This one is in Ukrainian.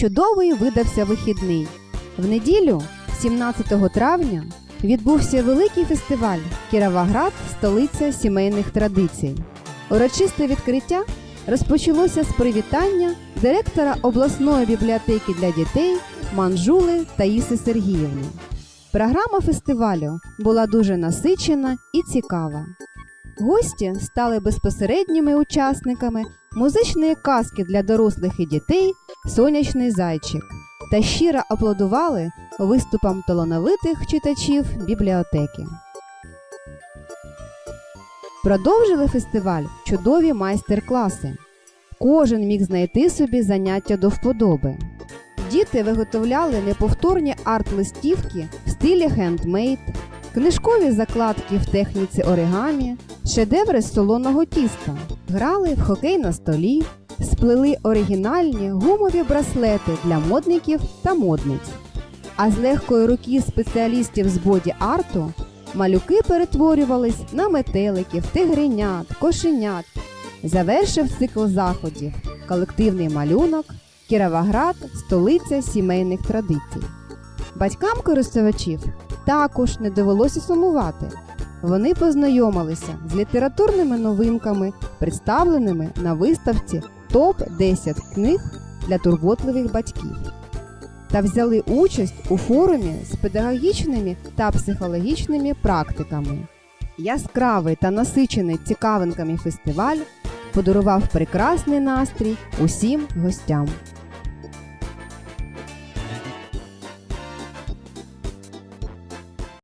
чудовий видався вихідний. В неділю, 17 травня, відбувся великий фестиваль Кіровоград столиця сімейних традицій. Урочисте відкриття розпочалося з привітання директора обласної бібліотеки для дітей Манжули Таїси Сергіївни. Програма фестивалю була дуже насичена і цікава. Гості стали безпосередніми учасниками музичної казки для дорослих і дітей Сонячний зайчик та щиро аплодували виступам талановитих читачів бібліотеки. Продовжили фестиваль чудові майстер-класи. Кожен міг знайти собі заняття до вподоби. Діти виготовляли неповторні арт-листівки в стилі хендмейд, книжкові закладки в техніці оригамі, шедеври з солоного тіста, грали в хокей на столі, сплели оригінальні гумові браслети для модників та модниць. А з легкої руки спеціалістів з боді-арту малюки перетворювались на метеликів, тигренят, кошенят. Завершив цикл заходів колективний малюнок Кіровоград столиця сімейних традицій. Батькам користувачів також не довелося сумувати. Вони познайомилися з літературними новинками, представленими на виставці ТОП-10 книг для турботливих батьків. Та взяли участь у форумі з педагогічними та психологічними практиками. Яскравий та насичений цікавинками фестиваль подарував прекрасний настрій усім гостям.